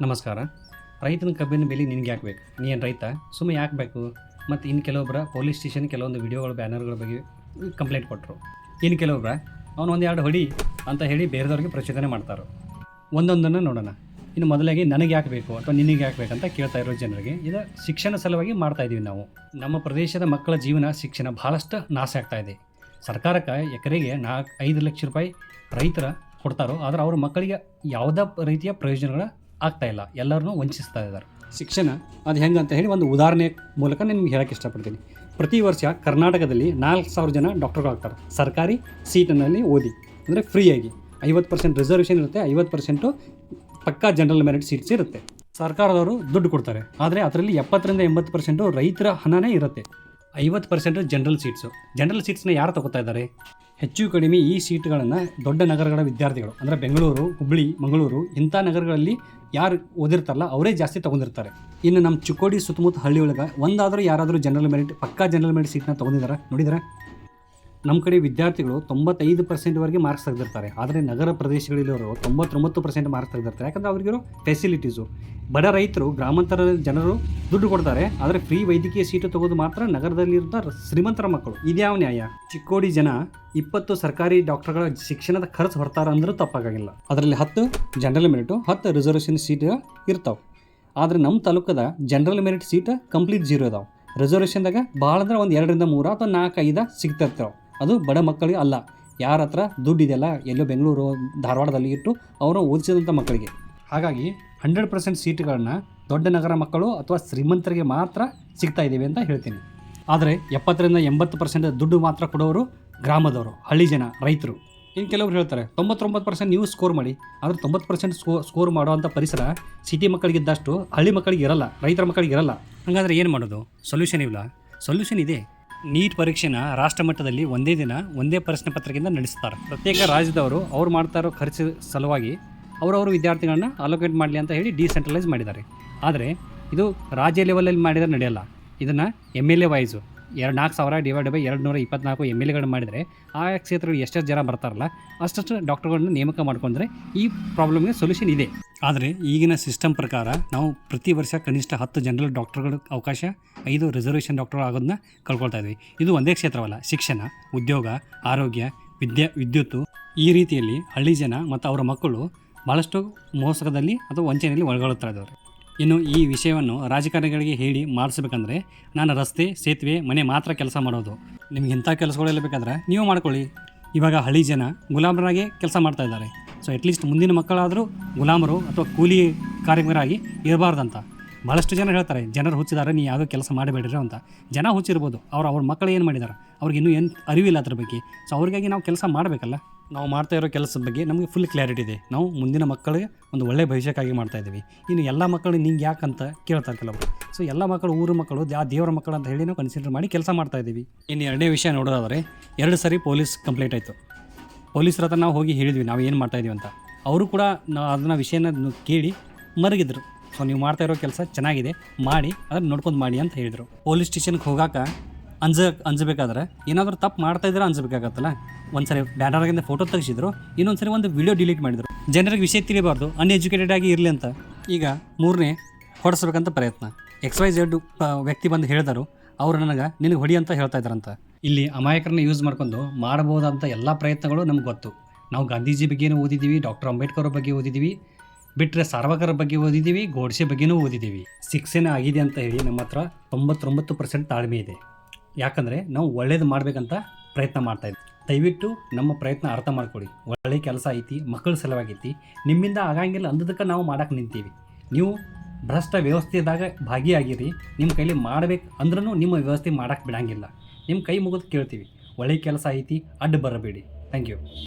ನಮಸ್ಕಾರ. ರೈತನ ಕಬ್ಬಿನ ಬೆಲೆ ನಿನಗೆ ಯಾಕೆ ಬೇಕು? ನೀ ಏನು ರೈತ? ಸುಮ್ಮನೆ ಯಾಕೆ ಬೇಕು? ಮತ್ತು ಇನ್ನು ಕೆಲವೊಬ್ಬರ ಪೊಲೀಸ್ ಸ್ಟೇಷನ್ ಕೆಲವೊಂದು ವಿಡಿಯೋಗಳು, ಬ್ಯಾನರ್ಗಳ ಬಗ್ಗೆ ಕಂಪ್ಲೇಂಟ್ ಕೊಟ್ಟರು ಇನ್ನು ಕೆಲವೊಬ್ಬರ ಅವನು ಒಂದು ಎರಡು ಹೊಡಿ ಅಂತ ಹೇಳಿ ಬೇರೆದವ್ರಿಗೆ ಪ್ರಚೋದನೆ ಮಾಡ್ತಾರೆ. ಒಂದೊಂದನ್ನು ನೋಡೋಣ. ಇನ್ನು ಮೊದಲಾಗಿ ನನಗೆ ಯಾಕೆ ಬೇಕು ಅಥವಾ ನಿನಗೆ ಯಾಕೆ ಬೇಕಂತ ಕೇಳ್ತಾ ಇರೋ ಜನರಿಗೆ ಇದು ಶಿಕ್ಷಣ ಸಲುವಾಗಿ ಮಾಡ್ತಾ ಇದ್ದೀವಿ ನಾವು. ನಮ್ಮ ಪ್ರದೇಶದ ಮಕ್ಕಳ ಜೀವನ ಶಿಕ್ಷಣ ಭಾಳಷ್ಟು ನಾಶ ಆಗ್ತಾ ಇದೆ. ಸರ್ಕಾರಕ್ಕೆ ಎಕರೆಗೆ ನಾಲ್ಕು ಐದು ಲಕ್ಷ ರೂಪಾಯಿ ರೈತರ ಕೊಡ್ತಾರೋ, ಆದರೆ ಅವ್ರ ಮಕ್ಕಳಿಗೆ ಯಾವುದೇ ರೀತಿಯ ಪ್ರಯೋಜನಗಳು ಆಗ್ತಾ ಇಲ್ಲ. ಎಲ್ಲರನ್ನೂ ವಂಚಿಸ್ತಾ ಇದ್ದಾರೆ. ಶಿಕ್ಷಣ ಅದು ಹೆಂಗೆ ಅಂತ ಹೇಳಿ ಒಂದು ಉದಾಹರಣೆ ಮೂಲಕ ನಿಮ್ಗೆ ಹೇಳಕ್ಕೆ ಇಷ್ಟಪಡ್ತೀನಿ. ಪ್ರತಿ ವರ್ಷ ಕರ್ನಾಟಕದಲ್ಲಿ ನಾಲ್ಕು ಸಾವಿರ ಜನ ಡಾಕ್ಟರ್ಗಳಾಗ್ತಾರೆ ಸರ್ಕಾರಿ ಸೀಟಿನಲ್ಲಿ ಓದಿ. ಅಂದರೆ ಫ್ರೀಯಾಗಿ ಐವತ್ತು ಪರ್ಸೆಂಟ್ ರಿಸರ್ವೇಷನ್ ಇರುತ್ತೆ, ಐವತ್ತು ಪರ್ಸೆಂಟು ಪಕ್ಕಾ ಜನರಲ್ ಮೆರಿಟ್ ಸೀಟ್ಸ್ ಇರುತ್ತೆ. ಸರ್ಕಾರದವರು ದುಡ್ಡು ಕೊಡ್ತಾರೆ. ಆದರೆ ಅದರಲ್ಲಿ ಎಪ್ಪತ್ತರಿಂದ ಎಂಬತ್ತು ಪರ್ಸೆಂಟು ರೈತರ ಹಣನೇ ಇರುತ್ತೆ. ಐವತ್ತು ಪರ್ಸೆಂಟ್ ಜನರಲ್ ಸೀಟ್ಸು ಜನರಲ್ ಸೀಟ್ಸ್ನ ಯಾರು ತಗೋತಾ ಇದ್ದಾರೆ? ಹೆಚ್ಚು ಕಡಿಮೆ ಈ ಸೀಟ್ಗಳನ್ನು ದೊಡ್ಡ ನಗರಗಳ ವಿದ್ಯಾರ್ಥಿಗಳು, ಅಂದರೆ ಬೆಂಗಳೂರು ಹುಬ್ಬಳ್ಳಿ ಮಂಗಳೂರು, ಇಂಥ ನಗರಗಳಲ್ಲಿ ಯಾರು ಓದಿರ್ತಾರಲ್ಲ, ಅವರೇ ಜಾಸ್ತಿ ತೊಗೊಂಡಿರ್ತಾರೆ. ಇನ್ನು ನಮ್ಮ ಚಿಕ್ಕೋಡಿ ಸುತ್ತಮುತ್ತ ಹಳ್ಳಿ ಒಳಗೆ ಒಂದಾದರೂ ಯಾರಾದರೂ ಜನರಲ್ ಮೆರಿಟ್ ಪಕ್ಕಾ ಜನರಲ್ ಮೆರಿಟ್ ಸೀಟ್ನ ತೊಗೊಂಡಿದ್ದಾರೆ ನೋಡಿದ್ರೆ? ನಮ್ಮ ಕಡೆ ವಿದ್ಯಾರ್ಥಿಗಳು ತೊಂಬತ್ತೈದು ಪರ್ಸೆಂಟ್ವರೆಗೆ ಮಾರ್ಕ್ಸ್ ತೆಗೆದಿರ್ತಾರೆ. ಆದರೆ ನಗರ ಪ್ರದೇಶಗಳಲ್ಲಿರೋರು ತೊಂಬತ್ತೊಂಬತ್ತು ಪರ್ಸೆಂಟ್ ಮಾರ್ಕ್ಸ್ ತೆಗೆದಿರ್ತಾರೆ. ಯಾಕಂದರೆ ಅವ್ರಿಗಿರೋ ಫೆಸಿಲಿಟೀಸು ಬಡ ರೈತರು, ಗ್ರಾಮಾಂತರ ಜನರು ದುಡ್ಡು ಕೊಡ್ತಾರೆ. ಆದರೆ ಫ್ರೀ ವೈದ್ಯಕೀಯ ಸೀಟು ತಗೋದು ಮಾತ್ರ ನಗರದಲ್ಲಿರುವ ಶ್ರೀಮಂತರ ಮಕ್ಕಳು. ಇದ್ಯಾವ ನ್ಯಾಯ? ಚಿಕ್ಕೋಡಿ ಜನ ಇಪ್ಪತ್ತು ಸರ್ಕಾರಿ ಡಾಕ್ಟರ್ಗಳ ಶಿಕ್ಷಣದ ಖರ್ಚು ಹೊರ್ತಾರೆ ಅಂದರೂ ತಪ್ಪಾಗಿಲ್ಲ ಅದರಲ್ಲಿ ಹತ್ತು ಜನರಲ್ ಮೆರಿಟು ಹತ್ತು ರಿಸರ್ವೇಷನ್ ಸೀಟ್ ಇರ್ತಾವೆ. ಆದರೆ ನಮ್ಮ ತಾಲೂಕದ general merit seat complete zero ಇದಾವೆ. ರಿಸರ್ವೇಷನ್ದಾಗ ಭಾಳ ಅಂದ್ರೆ ಒಂದು ಎರಡರಿಂದ ಮೂರು ಅಥವಾ ನಾಲ್ಕು, ಐದು ಸಿಗ್ತಿರ್ತಾವೆ. ಅದು ಬಡ ಮಕ್ಕಳಿಗೆ ಅಲ್ಲ. ಯಾರ ಹತ್ರ ದುಡ್ಡಿದೆಯಲ್ಲ ಎಲ್ಲೋ ಬೆಂಗಳೂರು, ಧಾರವಾಡದಲ್ಲಿ ಇಟ್ಟು ಅವರು ಓದಿಸಿದಂಥ ಮಕ್ಕಳಿಗೆ. ಹಾಗಾಗಿ ಹಂಡ್ರೆಡ್ ಪರ್ಸೆಂಟ್ ಸೀಟ್ಗಳನ್ನ ದೊಡ್ಡ ನಗರ ಮಕ್ಕಳು ಅಥವಾ ಶ್ರೀಮಂತರಿಗೆ ಮಾತ್ರ ಸಿಗ್ತಾ ಇದ್ದೀವಿ ಅಂತ ಹೇಳ್ತೀನಿ. ಆದರೆ ಎಪ್ಪತ್ತರಿಂದ ಎಂಬತ್ತು ಪರ್ಸೆಂಟ್ ದುಡ್ಡು ಮಾತ್ರ ಕೊಡೋರು ಗ್ರಾಮದವರು, ಹಳ್ಳಿ ಜನ, ರೈತರು. ಇನ್ನು ಕೆಲವರು ಹೇಳ್ತಾರೆ, ತೊಂಬತ್ತೊಂಬತ್ತು ಪರ್ಸೆಂಟ್ ನೀವು ಸ್ಕೋರ್ ಮಾಡಿ. ಆದರೆ ತೊಂಬತ್ತು ಪರ್ಸೆಂಟ್ ಸ್ಕೋ ಸ್ಕೋರ್ ಮಾಡುವಂಥ ಪರಿಸರ ಸಿಟಿ ಮಕ್ಕಳಿಗಿದ್ದಷ್ಟು ಹಳ್ಳಿ ಮಕ್ಕಳಿಗೆ ಇರಲ್ಲ, ರೈತರ ಮಕ್ಕಳಿಗೆ ಇರಲ್ಲ. ಹಾಗಾದ್ರೆ ಏನು ಮಾಡೋದು? ಸೊಲ್ಯೂಷನ್ ಇಲ್ಲ. ಸೊಲ್ಯೂಷನ್ ಇದೆ. ನೀಟ್ ಪರೀಕ್ಷೆನ ರಾಷ್ಟ್ರ ಮಟ್ಟದಲ್ಲಿ ಒಂದೇ ದಿನ, ಒಂದೇ ಪ್ರಶ್ನೆ ಪತ್ರಿಕೆಯಿಂದ ನಡೆಸ್ತಾರೆ. ಪ್ರತ್ಯೇಕ ರಾಜ್ಯದವರು ಅವ್ರು ಮಾಡ್ತಾ ಇರೋ ಖರ್ಚು ಸಲುವಾಗಿ ಅವರವರು ವಿದ್ಯಾರ್ಥಿಗಳನ್ನ ಅಲೋಕೇಟ್ ಮಾಡಲಿ ಅಂತ ಹೇಳಿ ಡಿಸೆಂಟ್ರಲೈಸ್ ಮಾಡಿದ್ದಾರೆ. ಆದರೆ ಇದು ರಾಜ್ಯ ಲೆವೆಲಲ್ಲಿ ಮಾಡಿದರೆ ನಡೆಯಲ್ಲ. ಇದನ್ನು ಎಂ ಎಲ್ ಎ ವೈಸು ಎರಡು ನಾಲ್ಕು ಸಾವಿರ ಡಿವೈಡ್ ಬೈ ಎರಡು ನೂರ ಇಪ್ಪತ್ನಾಲ್ಕು ಎಂ ಎಲ್ ಮಾಡಿದರೆ ಆ ಕ್ಷೇತ್ರಗಳು ಎಷ್ಟೆಷ್ಟು ಜನ ಬರ್ತಾರಲ್ಲ, ಅಷ್ಟಷ್ಟು ಡಾಕ್ಟರ್ಗಳನ್ನ ನೇಮಕ ಮಾಡ್ಕೊಂಡ್ರೆ ಈ ಪ್ರಾಬ್ಲಮ್ಗೆ ಸೊಲ್ಯೂಷನ್ ಇದೆ. ಆದರೆ ಈಗಿನ ಸಿಸ್ಟಮ್ ಪ್ರಕಾರ ನಾವು ಪ್ರತಿ ವರ್ಷ ಕನಿಷ್ಠ ಹತ್ತು ಜನರಲ್ ಡಾಕ್ಟರ್ಗಳ ಅವಕಾಶ, ಐದು ರಿಸರ್ವೇಷನ್ ಡಾಕ್ಟರ್ ಆಗೋದನ್ನ ಕಳ್ಕೊಳ್ತಾ ಇದ್ವಿ. ಇದು ಒಂದೇ ಕ್ಷೇತ್ರವಲ್ಲ, ಶಿಕ್ಷಣ, ಉದ್ಯೋಗ, ಆರೋಗ್ಯ, ವಿದ್ಯಾ, ವಿದ್ಯುತ್ತು. ಈ ರೀತಿಯಲ್ಲಿ ಹಳ್ಳಿ ಜನ ಮತ್ತು ಅವರ ಮಕ್ಕಳು ಭಾಳಷ್ಟು ಮೋಸಕದಲ್ಲಿ ಅಥವಾ ವಂಚನೆಯಲ್ಲಿ ಒಳಗೊಳ್ಳುತ್ತಾ ಇದ್ದಾರೆ. ಇನ್ನು ಈ ವಿಷಯವನ್ನು ರಾಜಕಾರಣಿಗಳಿಗೆ ಹೇಳಿ ಮಾಡಿಸ್ಬೇಕಂದ್ರೆ ನಾನು ರಸ್ತೆ, ಸೇತುವೆ, ಮನೆ ಮಾತ್ರ ಕೆಲಸ ಮಾಡೋದು. ನಿಮ್ಗೆ ಇಂಥ ಕೆಲಸಗಳೆಲ್ಲ ಬೇಕಾದ್ರೆ ನೀವು ಮಾಡ್ಕೊಳ್ಳಿ. ಇವಾಗ ಹಳ್ಳಿ ಜನ ಗುಲಾಮರಾಗಿ ಕೆಲಸ ಮಾಡ್ತಾ ಇದ್ದಾರೆ. ಸೊ ಅಟ್ಲೀಸ್ಟ್ ಮುಂದಿನ ಮಕ್ಕಳಾದರೂ ಗುಲಾಮರು ಅಥವಾ ಕೂಲಿ ಕಾರ್ಮಿಕರಾಗಿ ಇರಬಾರ್ದಂತ. ಭಾಳಷ್ಟು ಜನ ಹೇಳ್ತಾರೆ, ಜನರು ಹುಚ್ಚಿದ್ದಾರೆ ನೀವು ಯಾವುದೋ ಕೆಲಸ ಮಾಡಬೇಡ್ರಿ ಅಂತ. ಜನ ಹುಚ್ಚಿರ್ಬೋದು. ಅವ್ರು ಅವ್ರ ಮಕ್ಕಳು ಏನು ಮಾಡಿದ್ದಾರೆ ಅವ್ರಿಗೆ ಇನ್ನೂ ಏನು ಅರಿವಿಲ್ಲ ಅದ್ರ ಬಗ್ಗೆ. ಸೊ ಅವ್ರಿಗಾಗಿ ನಾವು ಕೆಲಸ ಮಾಡಬೇಕಲ್ಲ. ನಾವು ಮಾಡ್ತಾ ಇರೋ ಕೆಲಸದ ಬಗ್ಗೆ ನಮಗೆ ಫುಲ್ ಕ್ಲಾರಿಟಿ ಇದೆ. ನಾವು ಮುಂದಿನ ಮಕ್ಕಳಿಗೆ ಒಂದು ಒಳ್ಳೆಯ ಭವಿಷ್ಯಕ್ಕಾಗಿ ಮಾಡ್ತಾ ಇದ್ದೀವಿ. ಇನ್ನು ಎಲ್ಲ ಮಕ್ಕಳು ನಿಂಗೆ ಯಾಕಂತ ಕೇಳ್ತಾರೆ ಕೆಲವರು. ಸೊ ಎಲ್ಲ ಮಕ್ಕಳು, ಊರು ಮಕ್ಕಳು, ಆ ದೇವರ ಮಕ್ಕಳು ಅಂತ ಹೇಳಿ ನಾವು ಕನ್ಸಿಡರ್ ಮಾಡಿ ಕೆಲಸ ಮಾಡ್ತಾ ಇದ್ದೀವಿ. ಇನ್ನು ಎರಡನೇ ವಿಷಯ ನೋಡೋದಾದರೆ, ಎರಡು ಸರಿ ಪೊಲೀಸ್ ಕಂಪ್ಲೇಂಟ್ ಆಯಿತು. ಪೊಲೀಸರ ಹತ್ರ ನಾವು ಹೋಗಿ ಹೇಳಿದ್ವಿ, ನಾವು ಏನು ಮಾಡ್ತಾ ಅಂತ. ಅವರು ಕೂಡ ನಾವು ಅದನ್ನ ವಿಷಯನ ಕೇಳಿ ಮರಗಿದ್ರು. ಸೊ ನೀವು ಮಾಡ್ತಾ ಇರೋ ಕೆಲಸ ಚೆನ್ನಾಗಿದೆ, ಮಾಡಿ, ಅದನ್ನು ನೋಡ್ಕೊಂಡು ಮಾಡಿ ಅಂತ ಹೇಳಿದರು. ಪೊಲೀಸ್ ಸ್ಟೇಷನ್ಗೆ ಹೋಗಾಕ ಅಂಜ ಅಂಜಬೇಕಾದ್ರೆ ಏನಾದರೂ ತಪ್ಪು ಮಾಡ್ತಾಯಿದ್ರೆ ಅನ್ಸಬೇಕಾಗತ್ತಲ್ಲ ಒಂದು ಸರಿ ಬ್ಯಾನರ್ಗಿಂದ ಫೋಟೋ ತೆಗೆಸಿದ್ರು ಇನ್ನೊಂದು ಸರಿ ಒಂದು ವಿಡಿಯೋ ಡಿಲೀಟ್ ಮಾಡಿದರು. ಜನರಿಗೆ ವಿಷಯ ತಿಳಿಬಾರ್ದು ಅನ್ಎಜುಕೇಟೆಡ್ ಆಗಿ ಇರಲಿ ಅಂತ. ಈಗ ಮೂರನೇ, ಹೊಡೆಸ್ಬೇಕಂತ ಪ್ರಯತ್ನ. ಎಕ್ಸ್ ವೈ ಜೆಡ್ ವ್ಯಕ್ತಿ ಬಂದು ಹೇಳಿದರು, ಅವರು ನನಗೆ, ನಿನಗೆ ಹೊಡಿ ಅಂತ ಹೇಳ್ತಾ ಇದ್ರಂತ ಇಲ್ಲಿ ಅಮಾಯಕರನ್ನ ಯೂಸ್ ಮಾಡ್ಕೊಂಡು ಮಾಡಬಹುದಂತ ಎಲ್ಲ ಪ್ರಯತ್ನಗಳು ನಮ್ಗೆ ಗೊತ್ತು. ನಾವು ಗಾಂಧೀಜಿ ಬಗ್ಗೆನೂ ಓದಿದ್ದೀವಿ ಡಾಕ್ಟರ್ ಅಂಬೇಡ್ಕರ್ ಬಗ್ಗೆ ಓದಿದ್ದೀವಿ ಬಿಟ್ಟರೆ ಸಾರ್ವಕರ ಬಗ್ಗೆ ಓದಿದ್ದೀವಿ ಗೋಡ್ಸೆ ಬಗ್ಗೆನೂ ಓದಿದ್ದೀವಿ ಶಿಕ್ಷಣ ಆಗಿದೆ ಅಂತ ಹೇಳಿ ನಮ್ಮ ಹತ್ರ ತೊಂಬತ್ತೊಂಬತ್ತು ಪರ್ಸೆಂಟ್ ತಾಳ್ಮೆ ಇದೆ. ಯಾಕಂದರೆ ನಾವು ಒಳ್ಳೇದು ಮಾಡಬೇಕಂತ ಪ್ರಯತ್ನ ಮಾಡ್ತಾ ಇದ್ವಿ. ದಯವಿಟ್ಟು ನಮ್ಮ ಪ್ರಯತ್ನ ಅರ್ಥ ಮಾಡ್ಕೊಳ್ಳಿ. ಒಳ್ಳೆ ಕೆಲಸ ಐತಿ, ಮಕ್ಕಳ ಸಲುವಾಗೈತಿ. ನಿಮ್ಮಿಂದ ಆಗಂಗಿಲ್ಲ ಅಂದದಕ್ಕೆ ನಾವು ಮಾಡಕ್ಕೆ ನಿಂತೀವಿ. ನೀವು ಭ್ರಷ್ಟ ವ್ಯವಸ್ಥೆದಾಗ ಭಾಗಿಯಾಗಿರಿ. ನಿಮ್ಮ ಕೈಲಿ ಮಾಡ್ಬೇಕು ಅಂದ್ರೂ ನಿಮ್ಮ ವ್ಯವಸ್ಥೆ ಮಾಡಕ್ಕೆ ಬಿಡಂಗಿಲ್ಲ. ನಿಮ್ಮ ಕೈ ಮುಗಿದು ಕೇಳ್ತೀವಿ. ಒಳ್ಳೆ ಕೆಲಸ ಐತಿ, ಅಡ್ಡ ಬರಬೇಡಿ. Thank you.